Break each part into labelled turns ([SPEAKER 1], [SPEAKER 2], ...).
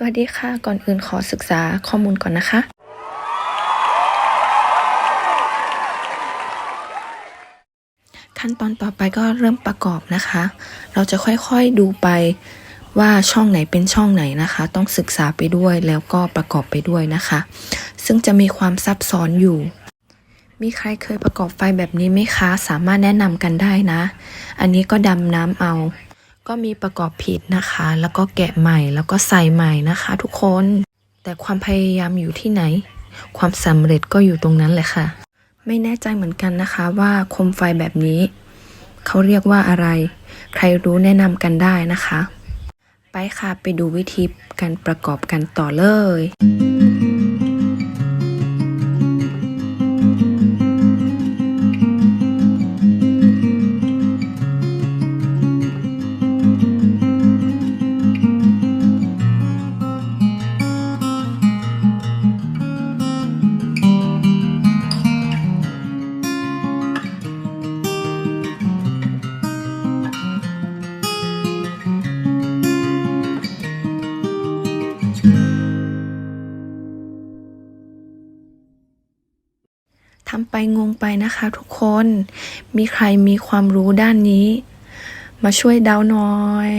[SPEAKER 1] สวัสดีค่ะ ก่อนอื่นขอศึกษาข้อมูลก่อนนะคะ ขั้นตอนต่อไปก็เริ่มประกอบนะคะ เราจะค่อยๆดูไปว่าช่องไหนเป็นช่องไหนนะคะ ต้องศึกษาไปด้วยแล้วก็ประกอบไปด้วยนะคะ ซึ่งจะมีความซับซ้อนอยู่ มีใครเคยประกอบไฟแบบนี้ไหมคะ สามารถแนะนำกันได้นะ อันนี้ก็ดำน้ำเอา ก็มีประกอบผิดนะคะ แล้วก็แกะใหม่แล้วก็ใส่ใหม่นะคะทุกคน แต่ความพยายามอยู่ที่ไหน ความสำเร็จก็อยู่ตรงนั้นแหละค่ะ ไม่แน่ใจเหมือนกันนะคะว่าคมไฟแบบนี้เขาเรียกว่าอะไร ใครรู้แนะนำกันได้นะคะ ไปค่ะไปดูวิธีการประกอบกันต่อเลย ทำไปงงไปนะคะทุกคน มีใครมีความรู้ด้านนี้ มาช่วยเดาหน่อย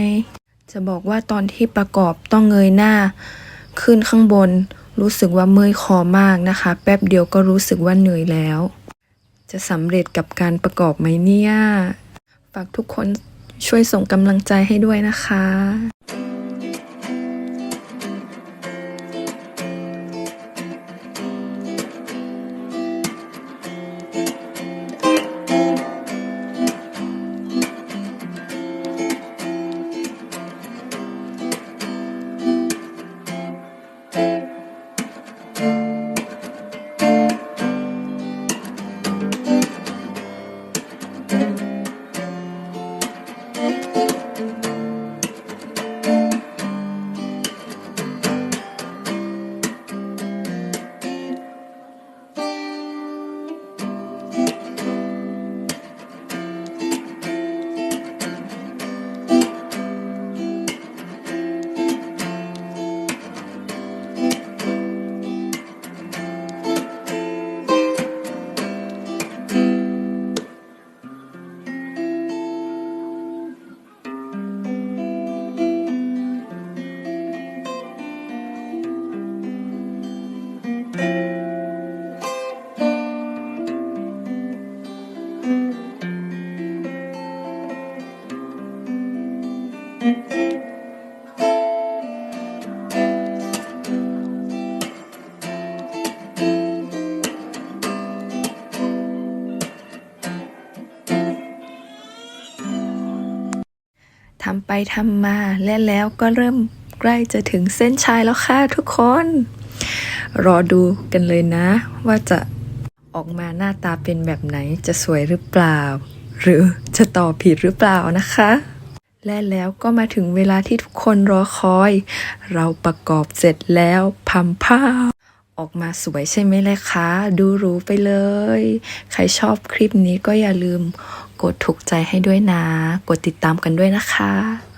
[SPEAKER 1] จะบอกว่าตอนที่ประกอบต้องเงยหน้า ขึ้นข้างบน รู้สึกว่าเมื่อยคอมากนะคะ แป๊บเดียวก็รู้สึกว่าเหนื่อยแล้ว จะสำเร็จกับการประกอบไหมเนี่ย ฝากทุกคนช่วยส่งกำลังใจให้ด้วยนะคะ ทำไปทำมาและแล้วก็เริ่มใกล้จะถึงเส้นชัยแล้วค่ะทุกคน รอดูกันเลยนะ ว่าจะออกมาหน้าตาเป็นแบบไหนจะสวยหรือเปล่า หรือจะต่อผิดหรือเปล่านะคะ และแล้วก็มาถึงเวลาที่ทุกคนรอคอย เราประกอบเสร็จแล้วพัมผ้าออกมาสวยใช่ไหมเลยคะ ดูรู้ไปเลย ใครชอบคลิปนี้ก็อย่าลืม กดถูกใจให้ด้วยนะ กดติดตามกันด้วยนะคะ